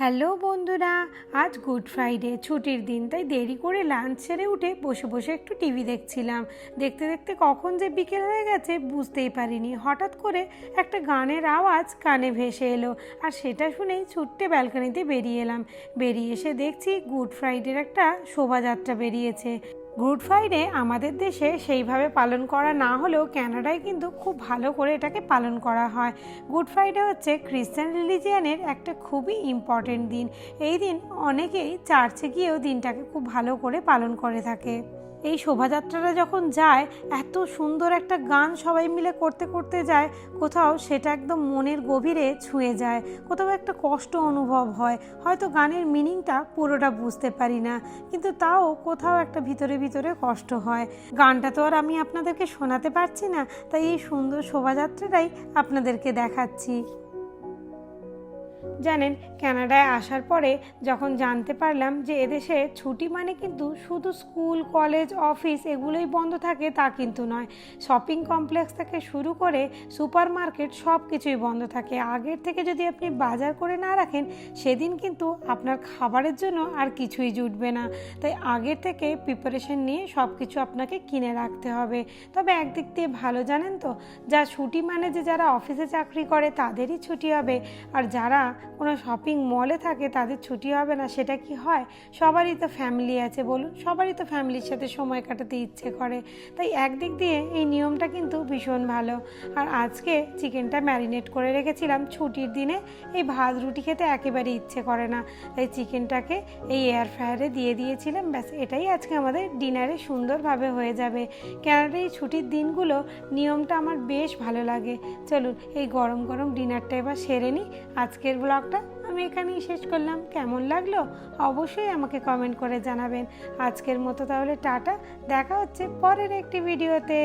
Hello বন্ধুরা, আজ good Friday, ছুটির দিন, তাই দেরি করে লাঞ্চ সেরে উঠে বসে বসে একটু টিভি দেখছিলাম। দেখতে দেখতে কখন যে বিকেল হয়ে গেছে, বুঝতেই পারিনি। হঠাৎ করে একটা গানের আওয়াজ কানে ভেসে এলো, আর সেটা শুনেই ছুটতে ব্যালকানিতে বেরিয়ে এলাম। বেরিয়ে এসে দেখছি গুড ফ্রাইডের একটা শোভাযাত্রা বেরিয়েছে। গুড ফ্রাইডে আমাদের দেশে সেইভাবে পালন করা না হলেও ক্যানাডায় কিন্তু খুব ভালো করে এটাকে পালন করা হয়। গুড ফ্রাইডে হচ্ছে খ্রিস্টান রিলিজিয়ানের একটা খুবই ইম্পর্টেন্ট দিন। এই দিন অনেকেই চার্চে গিয়েও দিনটাকে খুব ভালো করে পালন করে থাকে। এই শোভাযাত্রাটা যখন যায়, এত সুন্দর একটা গান সবাই মিলে করতে করতে যায়, কোথাও সেটা একদম মনের গভীরে ছুঁয়ে যায়, কোথাও একটা কষ্ট অনুভব হয়, হয়তো গানের মিনিংটা পুরোটা বুঝতে পারি না, কিন্তু তাও কোথাও একটা ভিতরে ভিতরে কষ্ট হয়। গানটা তো আর আমি আপনাদেরকে শোনাতে পারছি না, তাই এই সুন্দর শোভাযাত্রাটাই আপনাদেরকে দেখাচ্ছি। জানেন, কানাডায় আসার পরে যখন জানতে পারলাম যে এদেশে ছুটি মানে কিন্তু শুধু স্কুল, কলেজ, অফিস এগুলোই বন্ধ থাকে, তা কিন্তু নয়। শপিং কমপ্লেক্স থেকে শুরু করে সুপার মার্কেট সব কিছুই বন্ধ থাকে। আগের থেকে যদি আপনি বাজার করে না রাখেন, সেদিন কিন্তু আপনার খাবারের জন্য আর কিছুই জুটবে না। তাই আগের থেকে প্রিপারেশন নিয়ে সব কিছু আপনাকে কিনে রাখতে হবে। তবে একদিক দিয়ে ভালো জানেন তো, যা ছুটি মানে যে যারা অফিসে চাকরি করে, তাদেরই ছুটি হবে। আর যারা কোনো শপিং মলে থাকে, তাদের ছুটি হবে না, সেটা কি হয়? সবারই তো ফ্যামিলি আছে বলুন, সবারই তো ফ্যামিলির সাথে সময় কাটাতে ইচ্ছে করে। তাই একদিক দিয়ে এই নিয়মটা কিন্তু ভীষণ ভালো। আর আজকে চিকেনটা ম্যারিনেট করে রেখেছিলাম ছুটির দিনে, এই ভাত রুটি খেতে একেবারে ইচ্ছে করে না। তাই চিকেনটাকে এই এয়ার ফ্রায়ারে দিয়ে দিয়েছিলাম, ব্যাস এটাই আজকে আমাদের ডিনারে সুন্দরভাবে হয়ে যাবে। কেননা এই ছুটির দিনগুলো নিয়মটা আমার বেশ ভালো লাগে। চলুন, এই গরম গরম ডিনারটা এবার সেরে নিই। আজকের ব্লগটা আমি এখানেই শেষ করলাম। কেমন লাগল? অবশ্যই আমাকে কমেন্ট করে জানাবেন। আজকের মতো তাহলে টাটা। দেখা হচ্ছে পরের একটি ভিডিওতে